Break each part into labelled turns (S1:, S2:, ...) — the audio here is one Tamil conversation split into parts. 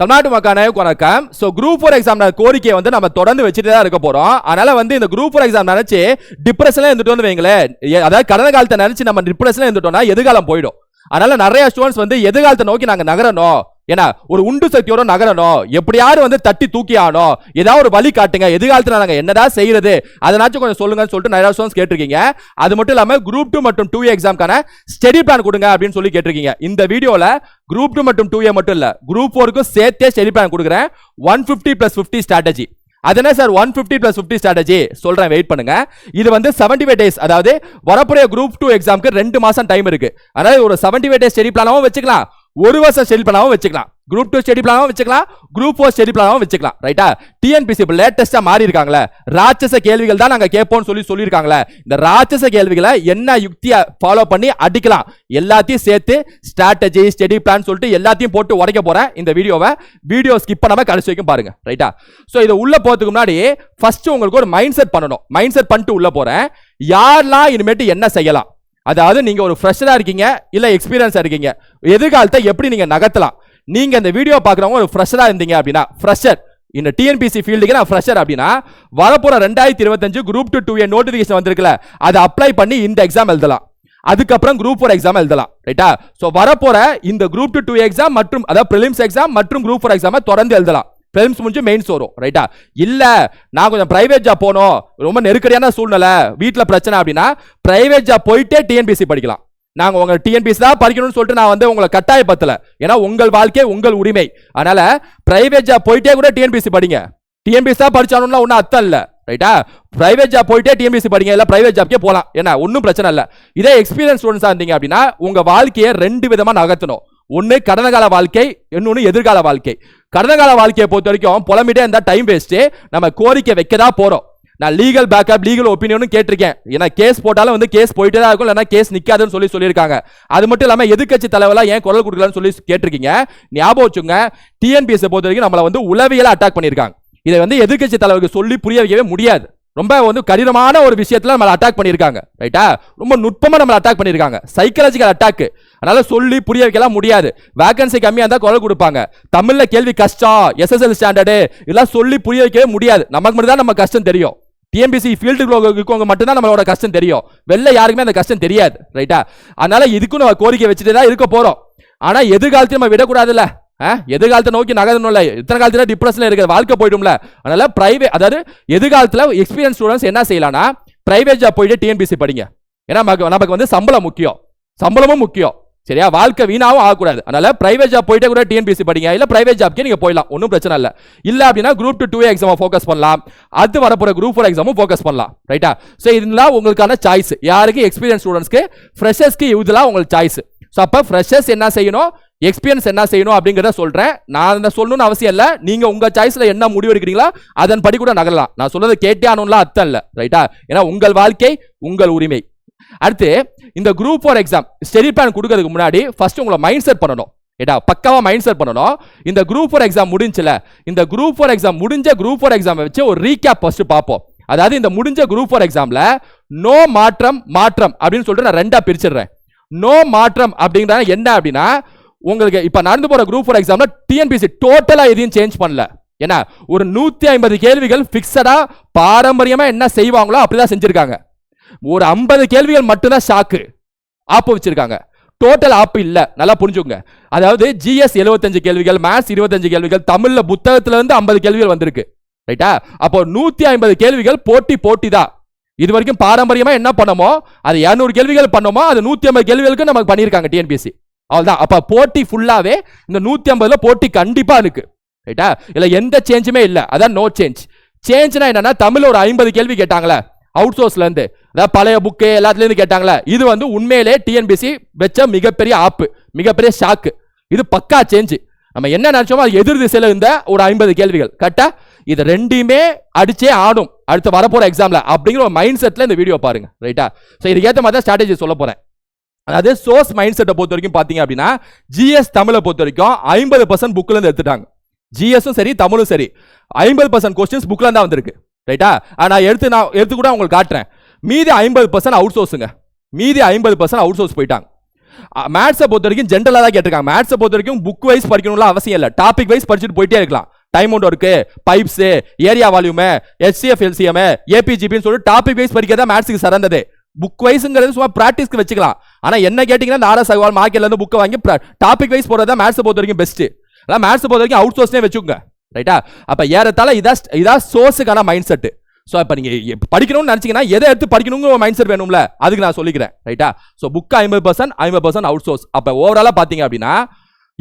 S1: தமிழ்நாட்டு மக்கான வணக்கம். ஸோ குரூப் ஃபோர் எக்ஸாம் கோரிக்கையை வந்து நம்ம தொடர்ந்து வச்சுட்டு தான் இருக்க போறோம். அதனால வந்து இந்த குரூப் ஃபோர் எக்ஸாம் நினைச்சு டிப்ரெஷன்ல இருந்துட்டு வந்து வைங்களேன். அதாவது கடந்த காலத்தை நினைச்சு நம்ம டிப்ரெஷன்ல இருந்துட்டோம்னா எதிர்காலம் போயிடும். அதனால நிறைய ஸ்டூடெண்ட்ஸ் வந்து எதிர்காலத்தை நோக்கி நாங்கள் நகரணும். ஏன்னா ஒரு உண்டு சக்தியோட நகரணும். எப்படியாவது வந்து தட்டி தூக்கி ஆனோம் ஏதாவது ஒரு வழி காட்டுங்க. எதிர்காலத்தில் நாங்கள் என்னதான் செய்யறது? அதனாச்சும் கொஞ்சம் சொல்லுங்கன்னு சொல்லிட்டு நிறைய ஸ்டூடெண்ட்ஸ் கேட்டிருக்கீங்க. அது மட்டும் இல்லாமல் குரூப் டூ மற்றும் டூ எக்ஸாம்க்கான ஸ்டடி பிளான் கொடுங்க அப்படின்னு சொல்லி கேட்டிருக்கீங்க. இந்த வீடியோவில் குரூப் டூ மற்றும் டூ ஏ மட்டும் இல்லை குரூப் ஃபோருக்கும் சேர்த்தே ஸ்டடி பிளான் கொடுக்குறேன். One fifty plus fifty strategy அது என்ன sir? One fifty plus fifty strategy சொல்கிறேன் வெயிட் பண்ணுங்க. இது வந்து செவன்டி ஃபைவ் டேஸ் அதாவது வரப்புற குரூப் டூ எக்ஸாம்க்கு ரெண்டு மாதம் டைம் இருக்குது அதாவது ஒரு செவன்டி ஃபைவ் டேஸ் ஸ்டடி பிளானாகவும் வச்சுக்கலாம். ஒரு வருஷம் ஸ்டடி பிளானாவும் வச்சுக்கலாம். குரூப் டூ ஸ்டடி பிளானாவும் வச்சுக்கலாம். குரூப் ஃபோர் ஸ்டடி பிளானாகவும் வச்சுக்கலாம். ரைட்டா டிஎன்பிசி இப்போ லேட்டஸ்ட்டாக மாறி இருக்காங்களே ராட்சச கேள்விகள் தான் நாங்கள் கேட்போம்னு சொல்லி சொல்லியிருக்காங்களே இந்த ராட்சச கேள்விகளை என்ன யுக்தியை ஃபாலோ பண்ணி அடிக்கலாம். எல்லாத்தையும் சேர்த்து ஸ்ட்ராட்டஜி ஸ்டடி பிளான் சொல்லிட்டு எல்லாத்தையும் போட்டு உடைக்க போகிறேன் இந்த வீடியோவை. வீடியோ ஸ்கிப் பண்ணாமல் கடைசி வரைக்கும் பாருங்க. ரைட்டா ஸோ இதை உள்ள போகிறதுக்கு முன்னாடி ஃபர்ஸ்ட் உங்களுக்கு ஒரு மைண்ட் செட் பண்ணணும். மைண்ட் செட் பண்ணிட்டு உள்ளே போகிறேன் யாரெல்லாம் இனிமேட்டு என்ன செய்யலாம்? அதாவது நீங்கள் ஒரு ஃப்ரெஷராக இருக்கீங்க இல்லை எக்ஸ்பீரியன்ஸாக இருக்கீங்க எதிர்காலத்தை எப்படி நீங்கள் நகர்த்தலாம்? நீங்கள் இந்த வீடியோ பார்க்குறவங்க ஒரு ஃப்ரெஷராக இருந்தீங்க அப்படின்னா ஃப்ரெஷர் இந்த டிஎன்பிசி ஃபீல்டுக்கு நான் ஃப்ரெஷர் அப்படின்னா வரப்போகிற ரெண்டாயிரத்தி இருபத்தஞ்சு group two two A notification வந்திருக்குல்ல அதை அப்ளை பண்ணி இந்த எக்ஸாம் எழுதலாம். அதுக்கப்புறம் குரூப் ஃபோர் எக்ஸாம் எழுதலாம் ரைட்டா ஸோ வரப்போகிற இந்த குரூப் டூ டூ எக்ஸாம் மற்றும் அதாவது ப்ரிலிம்ஸ் எக்ஸாம் மற்றும் குரூப் ஃபோர் எக்ஸாமை தொடர்ந்து எழுதலாம். ஃபிலிம்ஸ் முடிஞ்சு மெயின்ஸ் வரும் ரைட்டா இல்லை நான் கொஞ்சம் ப்ரைவேட் ஜாப் போகணும். ரொம்ப நெருக்கடியான சூழ்நிலை. வீட்டில் பிரச்சனை அப்படின்னா ப்ரைவேட் ஜாப் போயிட்டே டிஎன்பிசி படிக்கலாம். நாங்கள் உங்கள் டிஎன்பிசி தான் படிக்கணும்னு சொல்லிட்டு நான் வந்து உங்களை கட்டாயப்படுத்தல. ஏன்னா உங்கள் வாழ்க்கை உங்கள் உரிமை. அதனால் ப்ரைவேட் ஜாப் போயிட்டே கூட டிஎன்பிசி படிங்க. டிஎன்பிசி தான் படிச்சானும்னா ஒன்றும் அர்த்தம் இல்லை ரைட்டா பிரைவேட் ஜாப் போயிட்டே டிஎன்பிசி படிங்க. இல்லை பிரைவேட் ஜாப்க்கே போகலாம் ஏன்னா ஒன்றும் பிரச்சனை இல்லை. இதே எக்ஸ்பீரியன்ஸ் ஸ்டூடெண்ட்ஸாக இருந்தீங்க அப்படின்னா உங்கள் வாழ்க்கையை ரெண்டு விதமாக நகர்த்தணும். ஒன்று கடந்த கால வாழ்க்கை இன்னொன்று எதிர்கால வாழ்க்கை. கடந்த கால வாழ்க்கையை பொறுத்த வரைக்கும் புலம்பிட்டே இருந்தால் டைம் வேஸ்ட்டு நம்ம கோரிக்கை வைக்க தான் போகிறோம் நான் லீகல் பேக்கப் லீகல் ஒப்பீனியனும் கேட்டிருக்கேன். ஏன்னா கேஸ் போட்டாலும் வந்து கேஸ் போயிட்டே தான் இருக்கும் இல்லைன்னா கேஸ் நிற்காதுன்னு சொல்லி சொல்லியிருக்காங்க. அது மட்டும் இல்லாமல் எதிர்க்கட்சி தலைவராக ஏன் குரல் கொடுக்கலன்னு சொல்லி கேட்டிருக்கீங்க. ஞாபகம் வச்சுங்க டிஎன்பிஎஸ்ஸை பொறுத்த வரைக்கும் நம்மளை வந்து உளவியலாக அட்டாக் பண்ணியிருக்காங்க. இதை வந்து எதிர்க்கட்சி தலைவருக்கு சொல்லி புரிய வைக்கவே முடியாது. ரொம்ப வந்து கடினமான ஒரு விஷயத்தில் நம்மளை அட்டாக் பண்ணியிருக்காங்க. ரைட்டா ரொம்ப நுட்பமாக நம்மளை அட்டாக் பண்ணியிருக்காங்க. சைக்காலஜிக்கல் அட்டாக் அதனால சொல்லி புரிய வைக்கலாம் முடியாது. வேகன்சி கம்மியாக இருந்தால் குரல் கொடுப்பாங்க. தமிழில் கேள்வி கஷ்டம் எஸ்எஸ்எல் ஸ்டாண்டர்டு இதெல்லாம் சொல்லி புரிய வைக்கவே முடியாது. நமக்கு மட்டும் தான் நம்ம கஷ்டம் தெரியும். டிஎம்பிசி ஃபீல்டுக்குள்ள இருக்கவங்க மட்டும்தான் நம்மளோட கஷ்டம் தெரியும். வெளில யாருக்குமே அந்த கஷ்டம் தெரியாது. ரைட்டா அதனால இதுக்கும் நம்ம கோரிக்கை வச்சுட்டு தான் இருக்க போகிறோம் ஆனால் எதிர்காலத்தையும் நம்ம விடக்கூடாதுல்ல. எதிர்காலத்தை நோக்கி நகரணும்ல. இத்தனை காலத்தில் டிப்ரெஷனில் இருக்கிற வாழ்க்கை போயிடும்ல. அதனால பிரைவேட் அதாவது எதிர்காலத்தில் எக்ஸ்பீரியன்ஸ் ஸ்டூடெண்ட்ஸ் என்ன செய்யலாம்னா பிரைவேட் ஜாப் போயிட்டு டிஎன்பிசி படிங்க. ஏன்னா நமக்கு நமக்கு வந்து சம்பளம் முக்கியம். சம்பளமும் முக்கியம். சரியா? வாழ்க்கை வீணாவும் ஆகக்கூடாது. அதனால பிரைவேட் ஜாப் போயிட்டே கூட டிஎன்பிசி படிங்க. இல்லை பிரைவேட் ஜாப்க்கே நீங்கள் போயிடலாம். ஒன்றும் பிரச்சனை இல்லை. இல்லை அப்படின்னா குரூப் டூ டூ எக்ஸாமை ஃபோக்கஸ் பண்ணலாம். அது வரப்போகிற குரூப் ஃபோர் எக்ஸாமும் ஃபோக்கஸ் பண்ணலாம். ரைட்டா ஸோ இதெல்லாம் உங்களுக்கான சாய்ஸ் யாருக்கு? எக்ஸ்பீரியன்ஸ் ஸ்டூடெண்ட்ஸ்க்கு ஃப்ரெஷர்ஸ்க்கு இதெல்லாம் உங்களுக்கு சாய்ஸ் ஸோ அப்போ ஃப்ரெஷர்ஸ் என்ன செய்யணும்? எக்ஸ்பீரியன்ஸ் என்ன செய்யணும் அப்படிங்கிறத சொல்கிறேன் நான் என்ன சொல்லணும்னு அவசியம் இல்லை. நீங்கள் உங்கள் சாய்ஸில் என்ன முடிவு எடுக்கிறீங்களோ அதன்படி கூட நகரலாம். நான் சொல்றதை கேட்டே ஆகணும்லாம் அர்த்தம் இல்லை. ரைட்டா ஏன்னா உங்கள் வாழ்க்கை உங்கள் உரிமை. அடுத்து இந்த group four exam study plan கொடுக்கறதுக்கு முன்னாடி ஃபர்ஸ்ட் உங்களை மைண்ட் செட் பண்ணணும் ஏடா பக்காவா மைண்ட் செட் பண்ணணும். இந்த குரூப் ஃபோர் எக்ஸாம் முடிஞ்சுல இந்த குரூப் ஃபோர் எக்ஸாம் முடிஞ்ச குரூப் ஃபோர் எக்ஸாம் வச்சு ஒரு ரீகேப் ஃபர்ஸ்ட் பார்ப்போம். அதாவது இந்த முடிஞ்ச குரூப் ஃபோர் எக்ஸாம்ல நோ மாற்றம் மாற்றம் அப்படின்னு சொல்லிட்டு நான் ரெண்டா பிரிச்சிடுறேன். நோ மாற்றம் அப்படிங்கிறத என்ன அப்படின்னா உங்களுக்கு இப்போ நடந்து போகிற குரூப் ஃபோர் எக்ஸாம்ல டிஎன்பிசி டோட்டலாக எதையும் சேஞ்ச் பண்ணல. ஏன்னா ஒரு நூற்றி ஐம்பது கேள்விகள் ஃபிக்ஸடாக பாரம்பரியமாக என்ன செய்வாங்களோ அப்படிதான் செஞ்சுருக்காங்க. ஒரு ஐம்பது கேள்விகள் மட்டும்தான் ஷாக்கு ஆப்பு வச்சுருக்காங்க. டோட்டல் ஆப்பு இல்லை. நல்லா புரிஞ்சுக்கோங்க. அதாவது ஜிஎஸ் 75 கேள்விகள் மேத்ஸ் 25 கேள்விகள் தமிழில் புத்தகத்தில் இருந்து ஐம்பது கேள்விகள் வந்திருக்கு. ரைட்டா அப்போ நூற்றி ஐம்பது கேள்விகள் போட்டி போட்டி தான் இது வரைக்கும் பாரம்பரியமாக என்ன பண்ணமோ அது 200 கேள்விகள் பண்ணோமோ அது நூற்றி ஐம்பது கேள்விகளுக்கு நமக்கு பண்ணியிருக்காங்க டிஎன்பிஎஸ்சி அவ்வளோதான் அப்போ போட்டி ஃபுல்லாகவே இந்த நூற்றி ஐம்பதில் போட்டி கண்டிப்பாக இருக்கு. ரைட்டா இல்லை எந்த சேஞ்சுமே இல்லை. அதான் நோ சேஞ்ச் சேஞ்ச்னா என்னன்னா தமிழ் ஒரு ஐம்பது கேள்வி கேட்டாங்களே அவுட் சோர்ஸ்லேருந்து அதாவது பழைய புக்கு எல்லாத்துலேருந்து கேட்டாங்களே இது வந்து உண்மையிலே டிஎன்பிசி வச்ச மிகப்பெரிய ஆப்பு மிகப்பெரிய ஷாக்கு இது பக்கா சேஞ்சு நம்ம என்ன நினச்சோமோ அது எதிர் திசையில் இருந்த ஒரு ஐம்பது கேள்விகள். கரெக்டாக இது ரெண்டையுமே அடிச்சே ஆடும். அடுத்து வரப்போற எக்ஸாம்ல அப்படிங்கிற ஒரு மைண்ட் செட்ல இந்த வீடியோ பாருங்க. ரைட்டா ஸோ இதுக்கேற்ற மாதிரி தான் ஸ்ட்ராட்டஜி சொல்ல போறேன். அதாவது சோர்ஸ் மைண்ட் செட்டை பொறுத்த வரைக்கும் பார்த்தீங்க அப்படின்னா ஜிஎஸ் தமிழை பொறுத்த வரைக்கும் ஐம்பது பர்சன்ட் புக்கில் இருந்து எடுத்துட்டாங்க. ஜிஎஸும் சரி தமிழும் சரி. ஐம்பது பர்சன்ட் கொஸ்டின்ஸ் புக்கில் தான் வந்திருக்கு. ரைட்டா நான் எடுத்து நான் எடுத்து கூட உங்களுக்கு காட்டுறேன். மீதி ஐம்பது பர்சன்ட் அவுட் சோர்ஸுங்க மீதி ஐம்பது பர்சன்ட் அவுட் சோர்ஸ் போயிட்டாங்க மேத்ஸை பொறுத்த வரைக்கும் ஜென்ரலாக தான் கேட்டிருக்காங்க. மேத்ஸை பொறுத்த வரைக்கும் புக் வைஸ் படிக்கணும்ல அவசியம் இல்லை. டாபிக் வைஸ் படிச்சுட்டு போயிட்டே இருக்கலாம். Time and work pipes area volume SCF LCM ஏபிஜிபின்னு சொல்லிட்டு டாபிக் வைஸ் படிக்கிறதா மேத்ஸுக்கு சிறந்தது. புக் வைஸ்ங்கிறது சும்மா ப்ராக்டிஸ்க்கு வச்சுக்கலாம். ஆனால் என்ன கேட்டிங்கன்னா இந்த ஆர்எஸ் அகவால் மார்க்கெட்ல புக்கை வாங்கி டாபிக் வைஸ் போறதா மேத்ஸை பொறுத்த வரைக்கும் பெஸ்ட்டு அதான் மேத்ஸை பொறுத்த வரைக்கும் அவுட் சோர்ஸ்னே வச்சுக்கோங்க. ரைட்டா அப்போ ஏறத்தால இதான் இதான் சோர்ஸுக்கான மைண்ட் செட்டு ஸோ இப்போ நீங்கள் படிக்கணும்னு நினச்சிங்கன்னா எதை எடுத்து படிக்கணுங்கிற மைண்ட் செட் வேணும்ல. அதுக்கு நான் சொல்லிக்கிறேன். ரைட்டா ஸோ புக் ஐம்பது பர்சன்ட் ஐம்பது பர்சன்ட் அவுட் சோர்ஸ் அப்போ ஓவராலாக பார்த்தீங்க அப்படின்னா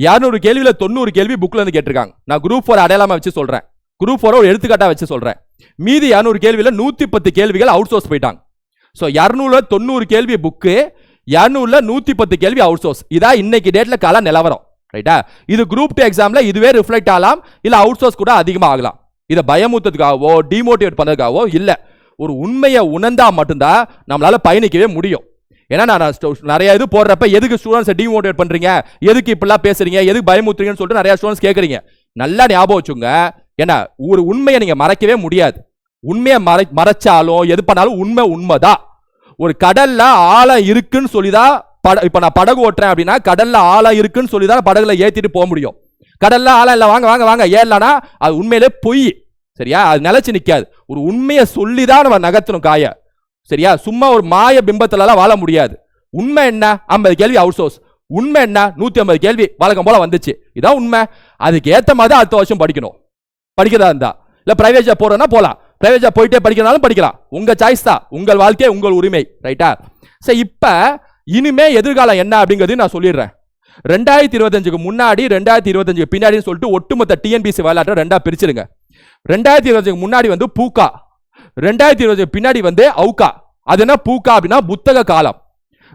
S1: இரநூறு கேள்வியில் தொண்ணூறு கேள்வி புக்கில் இருந்து கேட்டிருக்காங்க. நான் குரூப் ஃபோர் அடையாளமாக வச்சு சொல்கிறேன் குரூப் ஃபோரை ஒரு எடுத்துக்காட்டாக வச்சு சொல்கிறேன் மீதி இரநூறு கேள்வியில் நூற்றி பத்து கேள்விகள் அவுட் சோர்ஸ் போயிட்டாங்க. ஸோ இரநூறுல தொண்ணூறு கேள்வி புக்கு இரநூறுல நூற்றி பத்து கேள்வி அவுட் சோர்ஸ் இதான் இன்னைக்கு டேட்டில் கால நிலவரம். ரைட்டா இது குரூப் டூ எக்ஸாமில் இதுவே ரிஃப்ளெக்ட் ஆகலாம் இல்லை அவுட் சோர்ஸ் கூட அதிகமாக ஆகலாம். இதை பயமூத்ததுக்காகவோ டிமோட்டிவேட் பண்ணதுக்காகவோ இல்லை. ஒரு உண்மையை உணர்ந்தால் மட்டும்தான் நம்மளால் பயணிக்கவே முடியும். ஏன்னா நான் நிறைய இது போடுறப்ப எதுக்கு ஸ்டூடெண்ட்ஸை டிமோட்டிவேட் பண்ணுறீங்க எதுக்கு இப்படிலாம் பேசுறீங்க? எதுக்கு பயமுத்துறீங்கன்னு சொல்லிட்டு நிறைய ஸ்டூடெண்ட்ஸ் கேட்குறீங்க நல்லா ஞாபகம் வச்சுங்க ஏன்னா ஒரு உண்மையை நீங்கள் மறைக்கவே முடியாது. உண்மையை மறை மறைச்சாலும் எது பண்ணாலும் உண்மை உண்மை தான் ஒரு கடல்ல ஆழம் இருக்குன்னு சொல்லிதான் பட இப்போ நான் படகு ஓட்டுறேன் அப்படின்னா கடல்ல ஆழம் இருக்குன்னு சொல்லி தான் படகுல ஏற்றிட்டு போக முடியும். கடல்ல ஆழம் இல்லை வாங்க வாங்க வாங்க ஏறலனா அது உண்மையிலே பொய். சரியா? அது நிலச்சி நிற்காது ஒரு உண்மையை சொல்லி தான் நம்ம நகர்த்தணும் காய. சரியா? சும்மா ஒரு மாய பிம்பத்துலலாம் வாழ முடியாது. உண்மை என்ன? ஐம்பது கேள்வி அவுட் சோர்ஸ் உண்மை என்ன? நூற்றி ஐம்பது கேள்வி வழக்கம் போல் வந்துச்சு. இதான் உண்மை. அதுக்கு ஏற்ற மாதிரி அடுத்த வருஷம் படிக்கணும். படிக்கிறதா இருந்தா. இல்லை ப்ரைவேட்டாக போகிறோன்னா போகலாம் ப்ரைவேட்டாக போயிட்டே படிக்கிறனாலும் படிக்கலாம். உங்கள் சாய்ஸ் தான். உங்கள் வாழ்க்கை உங்கள் உரிமை. ரைட்டா சரி இப்போ இனிமே எதிர்காலம் என்ன அப்படிங்கிறது நான் சொல்லிடுறேன். ரெண்டாயிரத்தி இருபத்தஞ்சுக்கு முன்னாடி ரெண்டாயிரத்தி இருபத்தஞ்சுக்கு பின்னாடின்னு சொல்லிட்டு ஒட்டுமொத்த டிஎன்பிசி வரலாற்றை ரெண்டா பிரிச்சிருங்க. ரெண்டாயிரத்தி இருபத்தஞ்சுக்கு முன்னாடி வந்து பூக்கா. ரெண்டாயிரத்தி இருபது பின்னாடி வந்து அவுக்கா அது என்ன? பூக்கா அப்படின்னா புத்தக காலம்.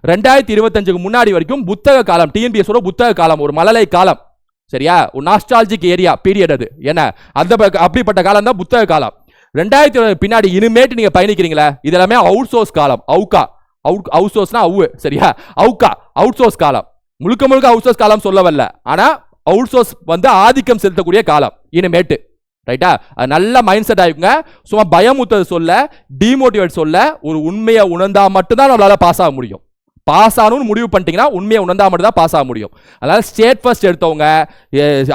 S1: ரெண்டாயிரத்தி இருபத்தஞ்சுக்கு முன்னாடி வரைக்கும் புத்தக காலம். டிஎன்பிஎஸோட புத்தக காலம் ஒரு மலலை காலம். சரியா? ஒரு நாஸ்டாலஜிக் ஏரியா பீரியட் அது. என்ன? அந்த ப- அப்படிப்பட்ட காலம் தான் புத்தக காலம். ரெண்டாயிரத்தி இருபது பின்னாடி இனிமேட்டு நீங்கள் பயணிக்கிறீங்களா இது எல்லாமே அவுட் சோர்ஸ் காலம். அவுக்கா அவுட் அவுட் சோர்ஸ்னா அவு சரியா? அவுக்கா அவுட் சோர்ஸ் காலம். முழுக்க முழுக்க அவுட் சோர்ஸ் காலம் சொல்ல வரல. ஆனால் அவுட் சோர்ஸ் வந்து ஆதிக்கம் செலுத்தக்கூடிய காலம். இனிமேட்டு. ரைட்டா அது நல்ல மைண்ட் செட் ஆகிக்குங்க சும்மா பயமுத்தது சொல்ல டிமோட்டிவேட் சொல்ல ஒரு உண்மையை உணர்ந்தால் மட்டும்தான் நம்மளால பாஸ் ஆக முடியும். பாஸ் ஆகணும்னு முடிவு பண்ணிட்டீங்கன்னா உண்மையை உணர்ந்தால் மட்டும் தான் பாஸ் ஆக முடியும். அதனால் ஸ்டேட் ஃபர்ஸ்ட் எடுத்தவங்க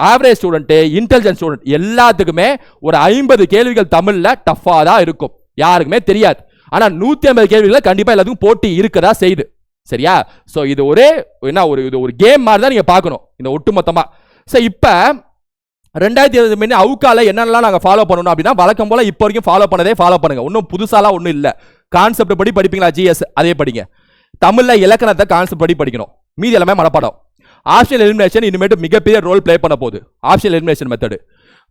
S1: ஆவரேஜ் ஸ்டூடெண்ட்டு இன்டெலிஜென்ட் ஸ்டூடெண்ட் எல்லாத்துக்குமே ஒரு ஐம்பது கேள்விகள் தமிழில் டஃப்பாக தான் இருக்கும். யாருக்குமே தெரியாது. ஆனால் நூற்றி ஐம்பது கேள்விகளில் கண்டிப்பாக எல்லாத்துக்கும் போட்டி இருக்கதா செய்யுது. சரியா? ஸோ இது ஒரே என்ன ஒரு இது ஒரு கேம் மாதிரி தான் நீங்கள் பார்க்கணும். இந்த ஒட்டுமொத்தமாக ஸோ இப்போ ரெண்டாயிரத்தி இருபது மணி அவுக்கால என்னென்னலாம் நாங்கள் ஃபாலோ பண்ணணும் அப்படின்னா வழக்கம் போல் இப்போ வரைக்கும் ஃபாலோ பண்ணதே ஃபாலோ பண்ணுங்க. ஒன்றும் புதுசாலாம் ஒன்றும் இல்லை. கான்செப்ட் படி படிப்பீங்களா ஜிஎஸ் அதே படிங்க. தமிழில் இலக்கணத்தை கான்செப்ட் படி படிக்கணும். மீதி எல்லாமே மனப்பாடம். ஆப்ஷனல் எலிமினேஷன் இனிமேட்டு மிகப்பெரிய ரோல் ப்ளே பண்ண போகுது. Optional elimination method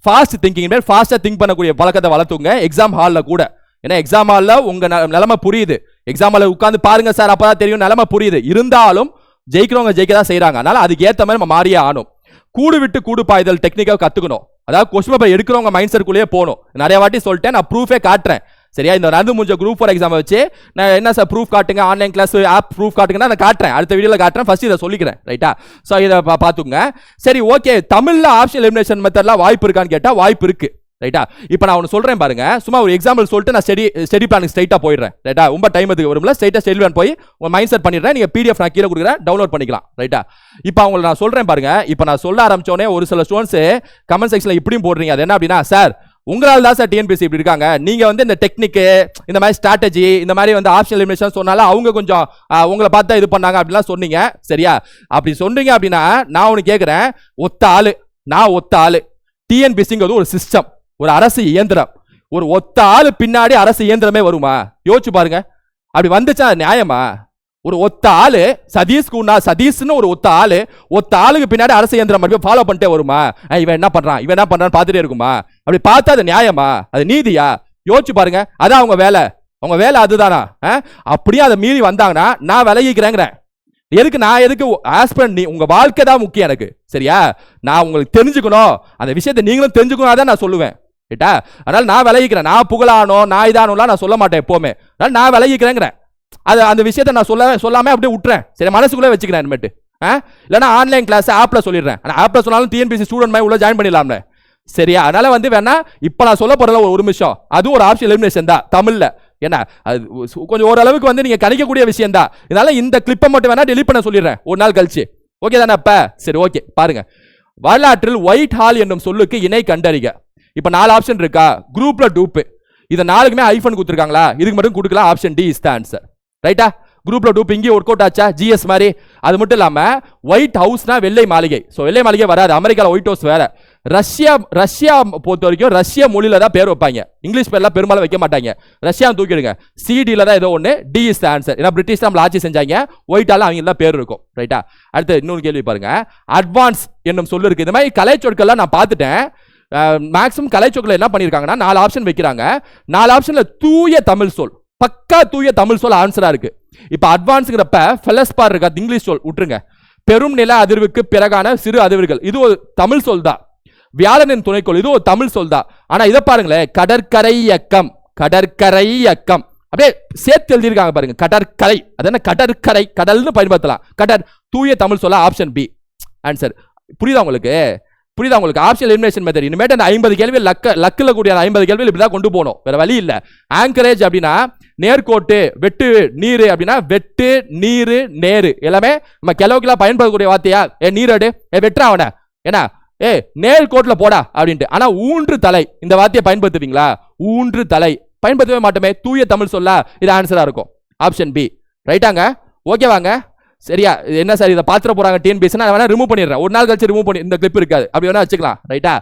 S1: fast thinking மேல் ஃபாஸ்ட்டாக திங்க் பண்ணக்கூடிய பழக்கத்தை வளர்த்துங்க. எக்ஸாம் ஹாலில் கூட. ஏன்னா எக்ஸாம் ஹாலில் உங்கள் நிலமை புரியுது. எக்ஸாம் ஹாலில் உட்காந்து பாருங்க சார் அப்போ தான் தெரியும் நிலமை புரியுது. இருந்தாலும் ஜெயிக்கிறவங்க ஜெயிக்க தான் செய்கிறாங்க அதனால் அதுக்கு ஏற்ற மாதிரி நம்ம மாறியே ஆனும் கூடு விட்டு கூடு பாய்தல் டெக்னிக்காக கற்றுக்கணும் அதாவது கொஸ்டின் பேப்பர் எடுக்கிறவங்க மைண்ட் செட்குள்ளேயே போகணும். நிறைய வாட்டி சொல்லிட்டேன் நான் ப்ரூஃபே காட்டுறேன். சரியா? இந்த நடந்து முடிஞ்ச குரூப் ஃபார் எக்ஸாம் வச்சு நான் என்ன சார் ப்ரூஃப் காட்டுங்க? ஆன்லைன் கிளாஸ் ஆப் ப்ரூஃப் காட்டுங்கன்னா நான் காட்டுறேன். அடுத்த வீடியோவில் காட்டுறேன். ஃபஸ்ட் இதை சொல்லிக்கிறேன். ரைட்டா ஸோ இதை பார்த்துக்கோங்க. சரி ஓகே தமிழில் ஆப்ஷன் எலிமினேஷன் மெத்தட்லாம் வாய்ப்பு இருக்கான்னு கேட்டால் வாய்ப்பு இருக்குது ரைட்டா இப்போ நான் ஒன்று சொல்கிறேன் பாருங்க. சும்மா ஒரு எக்ஸாம்பிள் சொல்லிட்டு நான் ஸ்டடி ஸ்டடி பிளானுக்கு ஸ்ட்ரைட்டாக போயிடுறேன். ரைட்டா ரொம்ப டைம் அதுக்கு வரும்ல? ஸ்ட்ரைட்டாக ஸ்டடி பிளான் போய் உங்கள் மைண்ட் செட் பண்ணிடுறேன். நீங்கள் பிடிஎஃப் நான் கீழே கொடுக்குறேன். டவுன்லோட் பண்ணிக்கலாம். ரைட்டா இப்போ அவங்கள நான் சொல்கிறேன் பாருங்க. இப்போ நான் சொல்ல ஆரம்பிச்சோடனே ஒரு சில ஸ்டூடெண்ட்ஸ் கமெண்ட் செக்ஷனில் இப்படியும் போடுறீங்க. அது என்ன அப்படின்னா சார் உங்களால் தான் சார் டிஎன்பிசி இப்படி இருக்காங்க. நீங்கள் வந்து இந்த டெக்னிக்கு இந்த மாதிரி ஸ்ட்ராட்டஜி இந்த மாதிரி வந்து ஆப்ஷனல் எலிமினேஷன் சொன்னாலும் அவங்க கொஞ்சம் உங்களை பார்த்தா இது பண்ணாங்க அப்படிலாம் சொன்னீங்க. சரியா? அப்படி சொன்னீங்க அப்படின்னா நான் ஒன்று கேட்குறேன் ஒத்த ஆள். நான் ஒத்த ஆள். டிஎன்பிசிங்கிறது ஒரு சிஸ்டம் ஒரு அரசு இயந்திரம். ஒரு ஒத்த ஆள் பின்னாடி அரசு இயந்திரமே வருமா? யோசிச்சு பாருங்க. அப்படி வந்துச்சா அது நியாயமா? ஒரு ஒத்த ஆளு சதீஷ்க்கு உண்ணா சதீஷ்னு ஒரு ஒத்த ஆளு ஒத்த ஆளுக்கு பின்னாடி அரசு இயந்திரம் மட்டும் ஃபாலோ பண்ணிட்டே வருமா? இவன் என்ன பண்றான்? இவன் என்ன பண்றான்னு பார்த்துட்டே இருக்குமா? அப்படி பார்த்தா அது நியாயமா? அது நீதியா? யோசிச்சு பாருங்க. அதான் அவங்க வேலை. அவங்க வேலை அதுதானா? அப்படியே அதை மீறி வந்தாங்கன்னா நான் விலகிக்கிறேங்கிறேன். எதுக்கு நான் எதுக்கு ஹஸ்பண்ட் நீ உங்கள் வாழ்க்கை தான் முக்கியம் எனக்கு. சரியா? நான் உங்களுக்கு தெரிஞ்சுக்கணும். அந்த விஷயத்தை நீங்களும் தெரிஞ்சுக்கணும் தான் நான் சொல்லுவேன். கேட்டா? அதனால் நான் விலகிக்கிறேன். நான் புகழானோ நான் இதானோலாம் நான் சொல்ல மாட்டேன் எப்போவுமே. அதனால் நான் விலகிக்கிறேங்கிறேன். அது அந்த விஷயத்தை நான் சொல்ல சொல்லாமல் அப்படியே விட்டுறேன். சரி மனசுக்குள்ளே வச்சுக்கிறேன் இனிமேட்டு. ஆ? இல்லைன்னா ஆன்லைன் கிளாஸ் ஆப்பில் சொல்லிடுறேன். ஆனால் ஆப்பில் சொன்னாலும் டிஎன்பிசி ஸ்டூடெண்ட் மாதிரி உள்ள ஜாயின் பண்ணிடலாம்ல. சரியா? அதனால வந்து வேணா இப்போ நான் சொல்ல போகிறதில்ல ஒரு ஒரு நிமிஷம். அதுவும் ஒரு ஆப்ஷன் எலிமினேஷன் தான். தமிழில். என்ன அது கொஞ்சம் ஓரளவுக்கு வந்து நீங்கள் கணிக்கக்கூடிய விஷயம் தான். இதனால இந்த கிளிப்பை மட்டும் வேணா டெலிட் பண்ண சொல்லிடுறேன். ஒரு நாள் கழிச்சு. ஓகே தானே அப்போ? சரி ஓகே பாருங்க. வரலாற்றில் ஒயிட் ஹால் என்னும் சொல்லுக்கு இணை கண்டறிக. இப்போ நாலு ஆப்ஷன் இருக்கா? குரூப்பில் டூப்பு இதை நாலுக்குமே ஐஃபோன் கொடுத்துருக்காங்களா? இதுக்கு மட்டும் கொடுக்கலாம். Option D is the answer ரைட்டா குரூப்பில் டூப் இங்கேயும் ஒர்க் அவுட் ஆச்சா ஜிஎஸ் மாதிரி. அது மட்டும் இல்லாமல் ஒயிட் ஹவுஸ்னா வெள்ளை மாளிகை. ஸோ வெள்ளை மாளிகை வராது. அமெரிக்காவில் ஒயிட் ஹவுஸ் வேற. ரஷ்யா ரஷ்யா பொறுத்த வரைக்கும் ரஷ்யா மொழியில் தான் பேர் வைப்பாங்க. இங்கிலீஷ் பேர்லாம் பெரும்பாலும் வைக்க மாட்டாங்க. ரஷ்யா தூக்கிடுங்க. சிடியில் தான் ஏதோ ஒன்று டி இஸ் த ஆன்சர் ஏன்னா பிரிட்டிஷ் நம்மள ஆட்சி செஞ்சாங்க. ஒயிட்டால அவங்க தான் பேர் இருக்கும். ரைட்டா அடுத்து இன்னொரு கேள்வி பாருங்க. அட்வான்ஸ் என்னும் சொல்லு இருக்கு. இந்த மாதிரி கலை சொற்கள்லாம் நான் பார்த்துட்டேன். மேக்ஸிமம் கலை என்ன பண்ணியிருக்காங்கன்னா நாலு ஆப்ஷன் வைக்கிறாங்க. நாலு ஆப்ஷனில் தூய தமிழ் சொல். பக்கா தூய தமிழ் சொல் ஆன்சராக இருக்குது இப்போ அட்வான்ஸுங்கிறப்ப ஃபெலஸ்பார் இருக்கா அது இங்கிலீஷ் சொல் விட்டுருங்க. பெரும் நில அதிர்வுக்கு பிறகான சிறு அதிர்வுகள். இது ஒரு தமிழ் சொல் தான். வியாழனின் துணைக்கோள் இது ஒரு தமிழ் சொல் தான். ஆனால் இதை பாருங்களேன். கடற்கரை இயக்கம் கடற்கரை இயக்கம். அப்படியே சேர்த்து எழுதியிருக்காங்க பாருங்க. கடற்கரை. அது என்ன? கடற்கரை. கடல்னு பயன்படுத்தலாம். கடற் தூய தமிழ் சொல்ல ஆப்ஷன் பி ஆன்சர் புரியுதா உங்களுக்கு? புரியுதா உங்களுக்கு? ஆப்ஷன் எலிமினேஷன் மெத்தட் இனிமேட்டு அந்த ஐம்பது கேள்வி லக்க லக்கில் கூடிய ஐம்பது கேள்வியில் இப்படி தான் கொண்டு போகணும். வேறு வழி இல்லை. ஆங்கரேஜ் அப்படின்னா நேர்கோட்டு வெட்டு நீர் அப்படின்னா வெட்டு நீர் நேரு. எல்லாமே நம்ம கிலோக்கிலா பயன்படக்கூடிய வார்த்தையா? ஏ நீரடு? ஏ வெட்டுறா அவனை. என்ன ஏ நேர் போடா அப்படின்ட்டு. ஆனால் ஊன்று தலை. இந்த வார்த்தையை பயன்படுத்துவீங்களா? ஊன்று தலை. பயன்படுத்தவே மாட்டோமே. தூய தமிழ் சொல்ல இது ஆன்சராக இருக்கும். ஆப்ஷன் பி ரைட்டாங்க ஓகேவாங்க சரியா? என்ன சார்? இதை பாத்திர போறாங்க டிஎன்பிஎஸ் நான் வேணா ரிமூவ் பண்ணிடுறேன். ஒரு நாள் கழிச்சு ரிமூவ் பண்ணி இந்த கிளிப் இருக்காது. அப்படி வேணா வச்சுக்கலாம். ரைட்டா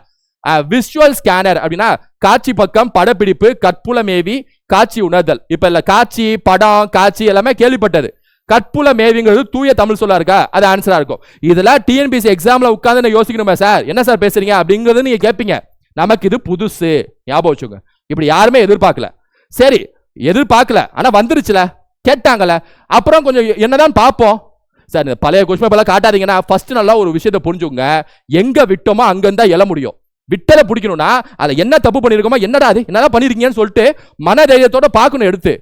S1: விஷுவல் ஸ்கேனர் அப்படின்னா காட்சி பக்கம் படப்பிடிப்பு கற்புலமேவி காட்சி உணர்தல். இப்ப இல்ல காட்சி படம் காட்சி எல்லாமே கேள்விப்பட்டது. கற்புல மேவிங்கிறது தூய தமிழ் சொல்லா இருக்கா? அது ஆன்சரா இருக்கும். இதெல்லாம் டிஎன்பிசி எக்ஸாம்ல உட்காந்து யோசிக்கணுமா சார். என்ன சார் பேசுறீங்க? அப்படிங்கறது நீங்க கேட்பீங்க நமக்கு இது புதுசு. ஞாபகம் வச்சுங்க இப்படி யாருமே எதிர்பார்க்கல. சரி எதிர்பார்க்கல. ஆனா வந்துருச்சுல. கேட்டாங்கல்ல. அப்புறம் கொஞ்சம் என்னதான் பார்ப்போம்? சார் இந்த பழைய கொஸ்டின் பேப்பர்லாம் காட்டாதீங்கன்னா ஃபர்ஸ்ட் நல்லா ஒரு விஷயத்தை புரிஞ்சுங்க எங்கே விட்டோமோ அங்க இருந்தா எழ முடியும். விட்டலை பிடிக்கணும்னா அதை என்ன தப்பு பண்ணியிருக்கோமோ என்னடா அது என்னதான் பண்ணியிருக்கீங்கன்னு சொல்லிட்டு மனதைரியத்தோட பார்க்கணும் எடுத்து.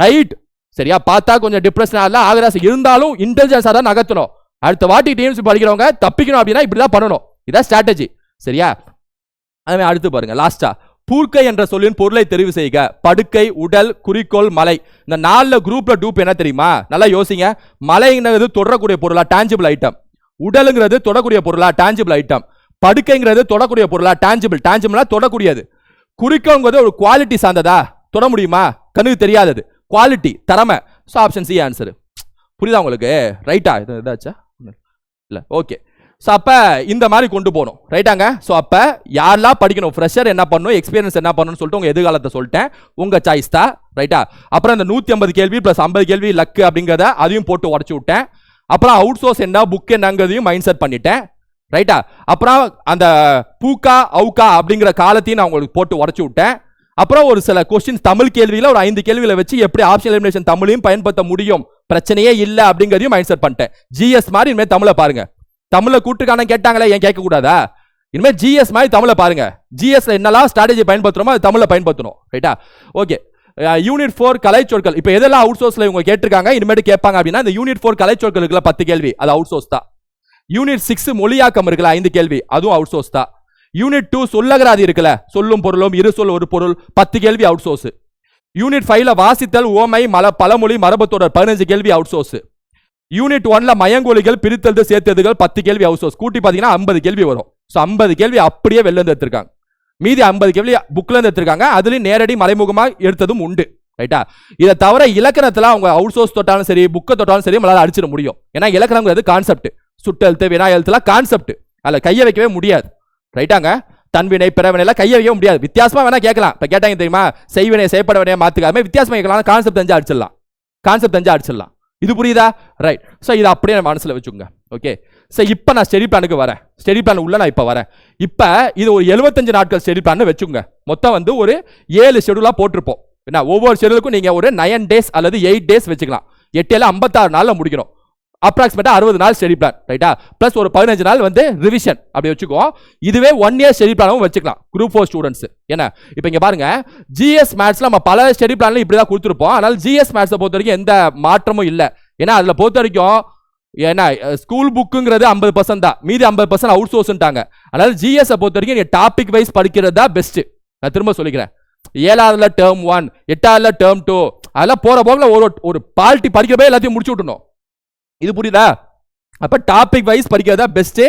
S1: ரைட் சரியா? பார்த்தா கொஞ்சம் டிப்ரெஷன் ஆகல ஆகராசி இருந்தாலும் இன்டெலிஜென்ஸாக தான் நகர்த்தணும். அடுத்த வாட்டி டீம்ஸ் படிக்கிறவங்க தப்பிக்கணும் அப்படின்னா இப்படி தான் பண்ணணும். இதான் ஸ்ட்ராட்டஜி சரியா? அதுமாதிரி அடுத்து பாருங்க லாஸ்ட்டாக பூர்க்கை என்ற சொல்லின் பொருளை தெரிவு செய்க. படுக்கை உடல் குறிக்கோள் மலை. இந்த நாலில் குரூப்பில் டூப் என்ன தெரியுமா? நல்லா யோசிங்க. மலைங்கிறது தொடரக்கூடிய பொருளா டேஞ்சிபிள் ஐட்டம் உடலுங்கிறது தொடக்கூடிய பொருளா டேஞ்சிபிள் ஐட்டம் படுக்கைங்கிறது தொடக்கூடிய பொருளா டேஞ்சிபிள் டேஞ்சிபிளா தொடக்கூடியது. குறிக்கோங்கிறது ஒரு குவாலிட்டி சார்ந்ததா? தொட முடியுமா? கண்ணுக்கு தெரியாதது. குவாலிட்டி திறமை. ஸோ ஆப்ஷன் சி ஆன்சர் புரியுதா உங்களுக்கு? ரைட்டா இதாச்சா? இல்லை. ஓகே. ஸோ அப்போ இந்த மாதிரி கொண்டு போகணும். ரைட்டாங்க ஸோ அப்போ யாரெல்லாம் படிக்கணும்? ஃப்ரெஷர் என்ன பண்ணணும்? எக்ஸ்பீரியன்ஸ் என்ன பண்ணணும்னு சொல்லிட்டு உங்கள் எதிர்காலத்தை சொல்லிட்டேன். உங்கள் சாய்ஸ் தான். ரைட்டா அப்புறம் இந்த நூற்றி ஐம்பது கேள்வி ப்ளஸ் ஐம்பது கேள்வி லக்கு அப்படிங்கிறத அதையும் போட்டு உடச்சி விட்டேன். அப்புறம் அவுட் சோர்ஸ் என்ன புக் என்னங்கிறதையும் மைண்ட் செட் பண்ணிட்டேன் ரைட்டா அப்புறம் அந்த பூக்கா அவுக்கா அப்படிங்கிற காலத்தையும் நான் உங்களுக்கு போட்டு உடச்சி விட்டேன். அப்புறம் ஒரு சில கொஸ்டின்ஸ் தமிழ் கேள்வியில் ஒரு ஐந்து கேள்வியில் வச்சு எப்படி ஆப்ஷன் எலிமினேஷன் தமிழையும் பயன்படுத்த முடியும்? பிரச்சனையே இல்லை அப்படிங்கிறதையும் மைண்ட் செட் பண்ணிட்டேன் ஜிஎஸ் மாதிரி இனிமேல் தமிழை பாருங்க. தமிழ்ல கூட்டுக்கான கேட்டாங்களே ஏன் கேட்க கூடாதா இனிமேல் ஜிஎஸ் மாதிரி தமிழை பாருங்க. ஜிஎஸ்ல என்னெல்லாம் ஸ்ட்ராட்டஜி பயன்படுத்துறோமோ அது தமிழை பயன்படுத்தணும். ரைட்டா ஓகே யூனிட் ஃபோர் கலைச்சொற்கள். இப்போ எதெல்லாம் அவுட் சோர்ஸ்ல இவங்க கேட்டிருக்காங்க? இனிமேட்டு கேட்பாங்க அப்படின்னா இந்த யூனிட் ஃபோர் கலை சொற்களுக்குள்ள பத்து கேள்வி. அது அவுட் சோர்ஸ் தான். யூனிட் சிக்ஸ் மொழியாக்கம் இருக்குல்ல ஐந்து கேள்வி. அதுவும் அவுட் சோர்ஸ் தான். யூனிட் டூ சொல்லகராதி இருக்குல்ல சொல்லும் பொருளும் இரு சொல் ஒரு பொருள் பத்து கேள்வி அவுட் சோர்ஸ் யூனிட் ஃபைவ்ல வாசித்தல் ஓமை மல பழமொழி மரபத்தோடர் பதினஞ்சு கேள்வி அவுட் சோர்ஸ் யூனிட் ஒன்ல மயங்கொலிகள் பிரித்தெழுது சேர்த்ததுகள் பத்து கேள்வி ஹவுஸ் சோர்ஸ் கூட்டி பார்த்தீங்கன்னா ஐம்பது கேள்வி வரும். ஸோ ஐம்பது கேள்வி அப்படியே வெளில இருந்து எடுத்திருக்காங்க. மீதி ஐம்பது கேள்வி புக்கில் இருந்து எடுத்திருக்காங்க. அதுலேயும் நேரடி மறைமுகமாக எடுத்ததும் உண்டு. ரைட்டா இதை தவிர இலக்கணத்தில் அவங்க அவுட் சோர்ஸ் தொட்டாலும் சரி புக்கை தொட்டாலும் சரி நம்மளால் அடிச்சிட முடியும். ஏன்னா இலக்கணங்கிறது கான்செப்ட் சுட்டெழுத்து வினா எழுத்துலாம் கான்செப்ட் அதில் கையை வைக்கவே முடியாது. ரைட்டாங்க தன்வினை பிறவினை கையை வைக்க முடியாது. வித்தியாசமாக வேணால் கேட்கலாம். இப்போ கேட்டாங்க தெரியுமா? செய்வினை செய்யப்பட வினையை மாத்துக்காம வித்தியாசமாக கேட்கலாம் கான்செப்ட் தெரிஞ்சு அடிச்சிடலாம். கான்செப்ட் தெரிஞ்சு அடிச்சிடலாம். இது புரியுதா? ரைட் ஸோ இதை அப்படியே மனசில் வச்சுக்கோங்க. ஓகே ஸோ இப்போ நான் ஸ்டெடி பிளானுக்கு வரேன். ஸ்டெடி பிளான் உள்ள நான் இப்போ வரேன். இப்போ இது ஒரு எழுபத்தஞ்சு நாட்கள் ஸ்டெடி பிளான் வச்சுக்கோங்க. மொத்தம் வந்து ஒரு ஏழு ஷெடியூலாக போட்டிருப்போம். என்ன? ஒவ்வொரு ஷெடியூலுக்கும் நீங்கள் ஒரு நயன் டேஸ் அல்லது எயிட் டேஸ் வச்சுக்கலாம். எட்டு ஏழு ஐம்பத்தாறு நாளில் முடிக்கணும் அப்ராக்சிமேட்டாக அறுபது நாள் ஸ்டடி பிளான் ரைட்டா ப்ளஸ் ஒரு பதினஞ்சு நாள் வந்து ரிவிஷன் அப்படி வச்சுக்குவோம். இதுவே ஒன் இயர் ஸ்டடி பிளானும் வச்சுக்கலாம். குரூப் ஃபோர் ஸ்டூடெண்ட்ஸ் என்ன? இப்போ இங்கே பாருங்க ஜிஎஸ் மேத்ஸ்ல நம்ம பல ஸ்டடி பிளான்ல இப்படி தான் கொடுத்துருப்போம். ஆனால் ஜிஎஸ் மேத்ஸை பொறுத்த வரைக்கும் எந்த மாற்றமும் இல்லை. ஏன்னா அதில் பொறுத்த வரைக்கும் ஏன்னா ஸ்கூல் புக்குங்கிறது ஐம்பது பர்சன்ட் தான். மீதி ஐம்பது பர்சன்ட் அவுட் சோர்ஸ்ன்ட்டாங்க அதனால் ஜிஎஸ் பொறுத்த வரைக்கும் நீங்கள் டாபிக் வைஸ் படிக்கிறது தான் பெஸ்ட்டு நான் திரும்ப சொல்லிக்கிறேன். ஏழாவதுல டேர்ம் ஒன் எட்டாவதுல டேர்ம் டூ அதெல்லாம் போகிற போக்கில் ஒரு ஒரு பால்ட்டி படிக்கிறப்ப எல்லாத்தையும் முடிச்சு விட்டணும் இது புரியுதா? அப்போ டாபிக் வைஸ் படிக்கிறது தான் பெஸ்ட்டு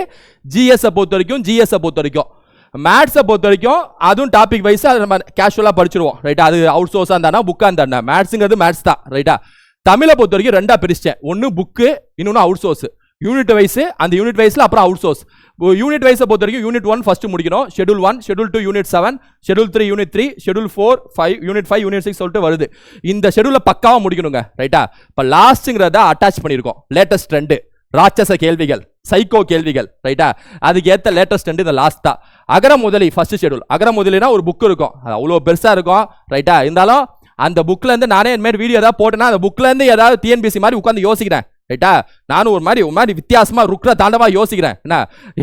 S1: ஜிஎஸ்ஸை பொறுத்த வரைக்கும் ஜிஎஸ்ஸை பொறுத்த வரைக்கும். மேத்ஸை பொறுத்த வரைக்கும் அதுவும் டாபிக் வைஸ் அதை நம்ம கேஷுவலாக படிச்சிருவோம் ரைட்டா அது அவுட் சோர்ஸாக இருந்தானா புக்காக இருந்தா மேத்ஸுங்கிறது மேத்ஸ் தான் ரைட்டா தமிழை பொறுத்த வரைக்கும் ரெண்டாக பிரிச்சேன் ஒன்று புக்கு இன்னொன்று அவுட் சோர்ஸ் யூனிட் வைஸ் அந்த யூனிட் வைஸில் அப்புறம் அவுட் சோர்ஸ் யூனிட் வைஸை பொறுத்த வரைக்கும் யூனிட் ஒன் ஃபர்ஸ்ட் முடிக்கணும். Schedule one schedule two unit seven schedule three unit three schedule four five unit five unit six சொல்லிட்டு வருது. இந்த ஷெடியூலை பக்காவாக முடிக்கணுங்க ரைட்டா இப்போ லாஸ்ட்டுங்கிறத அட்டாச் பண்ணியிருக்கோம் லேட்டஸ்ட் ட்ரெண்டு ராட்சச கேள்விகள் சைக்கோ கேள்விகள் ரைட்டா அதுக்கு ஏற்ற லேட்டஸ்ட் ட்ரெண்டு இந்த லாஸ்ட் தான் அகர முதலி ஃபர்ஸ்ட் ஷெடியூல் அகர முதலினா ஒரு புக் இருக்கும். அது அவ்வளோ பெருசாக இருக்கும் ரைட்டா இருந்தாலும் அந்த புக்கில் இருந்து நானே இந்த வீடியோ ஏதாவது போட்டேன்னா அந்த புக்கில் இருந்து ஏதாவது டிஎன்பிசி மாதிரி உட்காந்து யோசிக்கிறேன். ரைட்டா நானும் ஒரு மாதிரி ஒரு மாதிரி வித்தியாசமாக ருக்ர தாண்டவா யோசிக்கிறேன். என்ன?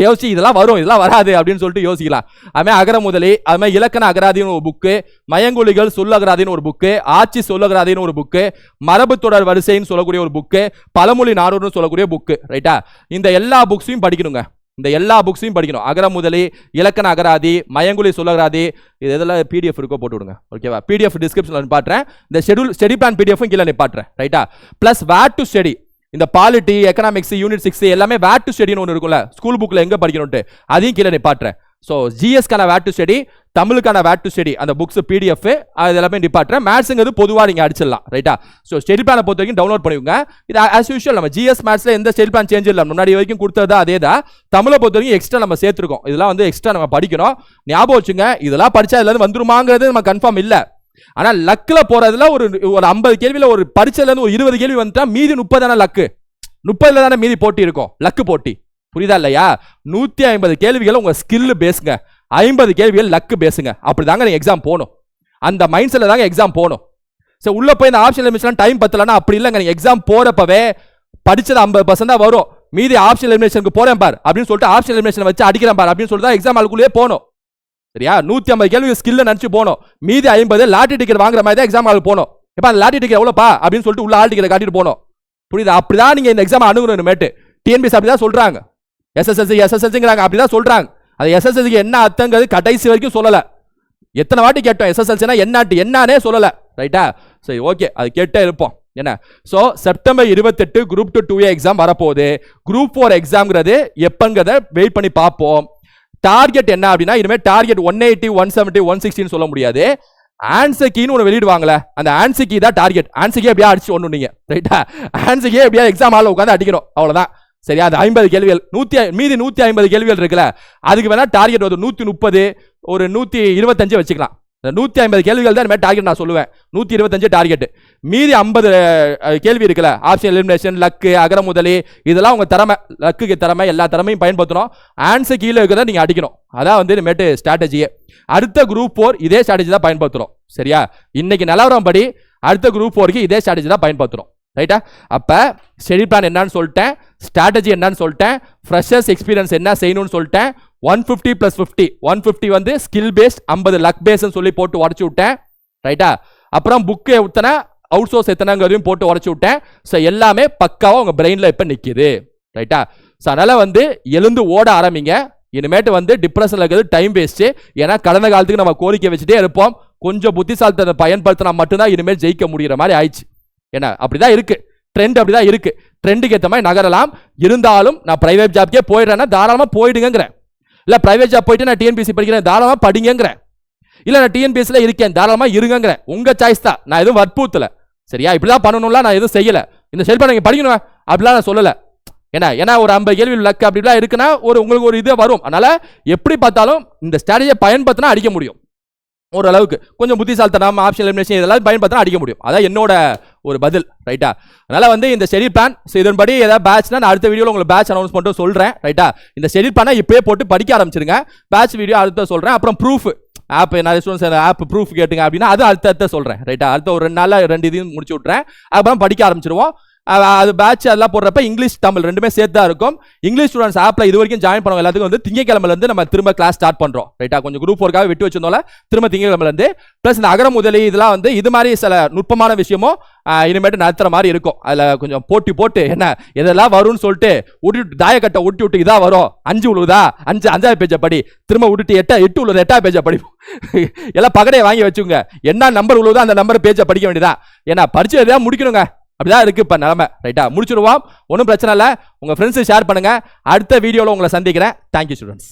S1: யோசிச்சு இதெல்லாம் வரும் இதெல்லாம் வராது அப்படின்னு சொல்லிட்டு யோசிக்கலாம். அதுமாதிரி அகர முதலி அது மாதிரி இலக்கண அகராதின்னு ஒரு புக்கு மயங்குழிகள் சொல்லகராதின்னு ஒரு புக்கு ஆட்சி சொல்லகராதின்னு ஒரு புக்கு மரபு தொடர் வரிசைன்னு சொல்லக்கூடிய ஒரு புக்கு பழமொழி நானூறுன்னு சொல்லக்கூடிய புக்கு ரைட்டா இந்த எல்லா புக்ஸையும் படிக்கணுங்க. இந்த எல்லா புக்ஸையும் படிக்கணும். அகர முதலி இலக்கண அகராதி மயங்குழி சொல்லகராதி இது இதெல்லாம் பிடிஎஃப் இருக்கோ போட்டு விடுங்க. ஓகேவா பிடிஎஃப் டிஸ்கிரிப்ஷனில் நிப்பாட்டுறேன். இந்த ஷெடியூல் ஸ்டடி பிளான் பிடிஎஃப் கீழே நிப்பாட்டுறேன். ரைட்டா ப்ளஸ் வேட் டு ஸ்டடி இந்த பாலிட்டி எக்கனாமிக்ஸ் யூனிட் சிக்ஸ் எல்லாமே வேட் டு ஸ்டடின்னு ஒன்று இருக்கும்ல. ஸ்கூல் புக்கில் எங்கே படிக்கணும்ட்டு அதையும் கீழே நிப்பாட்டுறேன். ஸோ ஜிஎஸ்க்கான வேட் டு ஸ்டடி தமிழுக்கான வேட் டு ஸ்டடி அந்த புக்ஸ் பிடிஎஃப் அது எல்லாமே நிப்பாட்டுறேன். மேத்ஸுங்கிறது பொதுவாக நீங்கள் அடிச்சிடலாம் ரைட்டா ஸோ ஸ்டடி பிளானை பொறுத்த வரைக்கும் டவுன்லோட் பண்ணிக்கோங்க. இது ஆஸ் யூஷுவல் நம்ம ஜிஎஸ் மேத்ஸில் எந்த ஸ்டடி பிளான் சேஞ்ச் இல்லை. முன்னாடி வரைக்கும் கொடுத்தது அதே தான் தமிழை பொறுத்த வரைக்கும் எக்ஸ்ட்ரா நம்ம சேர்த்துருக்கோம். இதெல்லாம் வந்து எக்ஸ்ட்ரா நம்ம படிக்கணும். ஞாபகம் வச்சுங்க இதெல்லாம் படித்தா இதுல வந்துருமாங்கிறது நம்ம கன்ஃபார்ம் இல்லை. ஆனால் லக்கில் போகிறதுல ஒரு ஒரு ஐம்பது கேள்வியில் ஒரு பரிச்சையில ஒரு இருபது கேள்வி வந்துட்டா மீதி முப்பது தானே லக்கு? முப்பதுல தானே மீதி போட்டி இருக்கும். லக்கு போட்டி. புரியுதா இல்லையா? நூற்றி ஐம்பது கேள்விகள் உங்கள் ஸ்கில்லு பேசுங்க. ஐம்பது கேள்விகள் லக்கு பேசுங்க. அப்படிதாங்க நீங்கள் எக்ஸாம் போகணும் அந்த மைண்ட் செட்டில் தாங்க எக்ஸாம் போகணும் சரி உள்ளே போய் இந்த ஆப்ஷன் எலிமினேஷன் டைம் பத்தலன்னா அப்படி இல்லைங்க. நீங்கள் எக்ஸாம் போகிறப்பவே படித்தது ஐம்பது பர்சன்ட் தான் வரும். மீதி ஆப்ஷன் எலிமினேஷனுக்கு போகிறேன் பார். அப்படின்னு சொல்லிட்டு ஆப்ஷன் எலிமினேஷன் வச்சு அடிக்கிறேன் பார். அப்படின்னு சொல்லிட்டு தான் எக்ஸாம் ஆளுக்குள்ளேயே போகணும் சரியா? நூற்றி ஐம்பது கேள்வி ஸ்கில்ல நினச்சி போகணும். மீதி ஐம்பது லாட்டரி டிக்கெட் வாங்குற மாதிரி தான் எக்ஸாம் ஆளுக்கு போகணும். இப்போ அந்த லாட்டரி டிக்கெட் எவ்வளோப்பா அப்படின்னு சொல்லிட்டு உள்ள ஆள் டிக்கெட் காட்டிட்டு போகணும். அப்படி தான் நீங்கள் இந்த எக்ஸாம் அணுகணும் மேட்டு டிஎன்பிஎஸ் அப்படி தான் சொல்கிறாங்க எஸ்எஸ்எல்சி எஸ்எஸ்எல்சிங்கிறாங்க அப்படி தான் சொல்கிறாங்க அது எஸ்எஸ்எல்சிக்கு என்ன அர்த்தங்கிறது கடைசி வரைக்கும் சொல்லலை. எத்தனை வாட்டி கேட்டோம்? எஸ்எஸ்எல்சினா என்னாட்டு என்னன்னே சொல்லலை. ரைட்டா சரி ஓகே அது கேட்டே இருப்போம். என்ன? ஸோ செப்டம்பர் இருபத்தெட்டு group two two A exam வரப்போகுது. குரூப் ஃபோர் எக்ஸாம்ங்கிறது எப்போங்கிறத வெயிட் பண்ணி பார்ப்போம். டார்கெட் என்ன அப்படின்னா இனிமேல் target one eighty one seventy one சிக்ஸ்டின்னு சொல்ல முடியாது. ஆன்சர் கீன்னு ஒன்று வெளியிடுவாங்களே அந்த ஆன்சர் கீ தான் டார்கெட் ஆன்சர் கீ எப்படியா அடிச்சு ஒன்று நீங்கள் ரைட்டா ஆன்சர் கீ எப்படியா எக்ஸாம் ஹாலில் உட்காந்து அடிக்கணும் அவ்வளோதான் சரியா? அது ஐம்பது கேள்விகள் நூற்றி மீதி நூற்றி ஐம்பது கேள்விகள் இருக்குல்ல அதுக்கு வேணா டார்கெட் ஒரு நூற்றி முப்பது ஒரு நூற்றி இருபத்தஞ்சு வச்சுக்கலாம். நூற்றி ஐம்பது கேள்விகள் தான் டார்கெட் நான் சொல்லுவேன். நூற்றி இருபத்தஞ்சு டார்கெட் மீதி ஐம்பது கேள்வி இருக்குல்ல. ஆப்ஷன் எலிமினேஷன் லக்கு அகர முதலி இதெல்லாம் உங்கள் திறமை. லக்குக்கு திறமை எல்லா திறமையும் பயன்படுத்தணும். ஆன்சர் கீழே இருக்கிறத நீங்கள் அடிக்கணும். அதான் வந்து இனிமேட்டு ஸ்ட்ராட்டஜியே அடுத்த குரூப் ஃபோர் இதே ஸ்ட்ராட்டஜி தான் பயன்படுத்துகிறோம் சரியா? இன்னைக்கு நிலவரம் படி அடுத்த குரூப் ஃபோருக்கு இதே ஸ்ட்ராட்டஜி தான் பயன்படுத்துகிறோம் ரைட்டா அப்போ ஸ்டடி பிளான் என்னன்னு சொல்லிட்டேன் ஸ்ட்ராட்டஜி என்னன்னு சொல்லிட்டேன் ஃப்ரெஷர்ஸ் எக்ஸ்பீரியன்ஸ் என்ன செய்யணும்னு சொல்லிட்டேன் one fifty plus fifty one fifty வந்து ஸ்கில் பேஸ்ட் ஐம்பது லக் பேஸ்ன்னு சொல்லி போட்டு உடச்சி விட்டேன். ரைட்டா அப்புறம் புக்கு எத்தனை அவுட் சோர்ஸ் எத்தனைங்கிறதையும் போட்டு உடச்சி விட்டேன். ஸோ எல்லாமே பக்காவாக உங்கள் பிரெயினில் இப்போ நிற்கிது ரைட்டா ஸோ அதனால் வந்து எழுந்து ஓட ஆரம்பிங்க. இனிமேட்டு வந்து டிப்ரெஷனில் இருக்கிறது டைம் வேஸ்ட்டு ஏன்னா கடந்த காலத்துக்கு நம்ம கோரிக்கை வச்சுட்டே இருப்போம். கொஞ்சம் புத்திசாலத்தை பயன்படுத்தினா மட்டும்தான் இனிமேல் ஜெயிக்க முடிகிற மாதிரி ஆயிடுச்சு. ஏன்னா அப்படிதான் இருக்கு. ட்ரெண்ட் அப்படிதான் இருக்கு. ட்ரெண்டுக்கு ஏற்ற மாதிரி நகரலாம். இருந்தாலும் நான் பிரைவேட் ஜாப்க்கே போயிடுறேன்னா தாராளமாக போயிடுங்கிறேன் இல்லை பிரைவேட் ஜாப் போயிட்டு நான் டிஎன்பிசி படிக்கிறேன் தாராளமாக படிங்கிறேன் இல்லை நான் டிஎன்பிஎஸ்சியில் இருக்கேன் தாராளமாக இருங்கங்கிறேன் உங்கள் சாய்ஸ் தான். நான் எதுவும் வற்புறுத்தல. சரியா? இப்படிலாம் பண்ணணும்லாம் நான் எதுவும் செய்யலை. இந்த செயல்பாடு நீங்கள் படிக்கணும்? அப்படிலாம் நான் சொல்லலை. ஏன்னா ஏன்னா ஒரு ஐம்பது கேள்வி லக் அப்படிலாம் இருக்குன்னா ஒரு உங்களுக்கு ஒரு இது வரும். அதனால எப்படி பார்த்தாலும் இந்த ஸ்ட்ராட்டஜியை பயன்படுத்தினா அடிக்க முடியும். ஓரளவுக்கு. கொஞ்சம் புத்திசாலித்தனம் ஆப்ஷன் எலிமினேஷன் இதெல்லாம் பயன்படுத்தினா அடிக்க முடியும். அதான் என்னோட ஒரு பதில் ரைட்டா அதனால வந்து இந்த ஷெடியூல் பிளான் இதன்படி ஏதாவது பேட்ச்னா நான் அடுத்த வீடியோவில் உங்களுக்கு பேட்ச் அனௌன்ஸ் பண்ணிட்டு சொல்கிறேன் ரைட்டா இந்த ஷெடியூல் பிளானை இப்பயே போட்டு படிக்க ஆரம்பிச்சிருங்க. பேட்ச் வீடியோ அடுத்த சொல்கிறேன் அப்புறம் ப்ரூஃப் ஆப் நிறைய ஸ்டூடெண்ட்ஸ் ஆப் ப்ரூஃப் கேட்டுங்க அப்படின்னா அது அடுத்த அடுத்த சொல்கிறேன் ரைட்டா அடுத்த ஒரு ரெண்டு நாளில் ரெண்டு இதையும் முடிச்சு விட்றேன் அப்புறம் படிக்க ஆரம்பிச்சிருவோம். அது பேட்ச் அதெல்லாம் போடுறப்ப இங்கிலீஷ் தமிழ் ரெண்டுமே சேர்த்து தான் இருக்கும். இங்கிலீஷ் ஸ்டூடெண்ட்ஸ் ஆப்பில் இது வரைக்கும் ஜாயின் பண்ணுவோம் எல்லாத்துக்கும் வந்து திங்கக்கிழமைலேருந்து நம்ம திரும்ப கிளாஸ் ஸ்டார்ட் பண்ணுறோம் ரைட்டா கொஞ்சம் குரூப் ஒர்க்காக விட்டு வச்சிருந்தோம்ல திரும்ப திங்கக்கிழமைலேருந்து ப்ளஸ் இந்த அகர முதலி இதெல்லாம் வந்து இது மாதிரி சில நுட்பமான விஷயமும் இனிமேட்டு நடத்துகிற மாதிரி இருக்கும். அதில் கொஞ்சம் போட்டி போட்டு என்ன இதெல்லாம் வரும்னு சொல்லிட்டு விட்டு தாயக்கட்டை விட்டு விட்டு இதாக வரும். அஞ்சு உழுவுதா அஞ்சு அஞ்சாவது பேஜை படி. திரும்ப விட்டுட்டு எட்டா எட்டு உழுது எட்டாவது பேஜை படி. எல்லாம் பகடையை வாங்கி வச்சுங்க என்ன நம்பர் உழுவுதோ அந்த நம்பர் பேஜை படிக்க வேண்டியதான் ஏன்னா பரிச்சை எதாவது முடிக்கணுங்க. அப்படிதான் இருக்கு இப்ப நிலமை. ரைட்டா முடிச்சிருவோம் ஒன்றும் பிரச்சனை இல்லை. உங்க ஃப்ரெண்ட்ஸு ஷேர் பண்ணுங்க. அடுத்த வீடியோவில் உங்களை சந்திக்கிறேன். Thank you students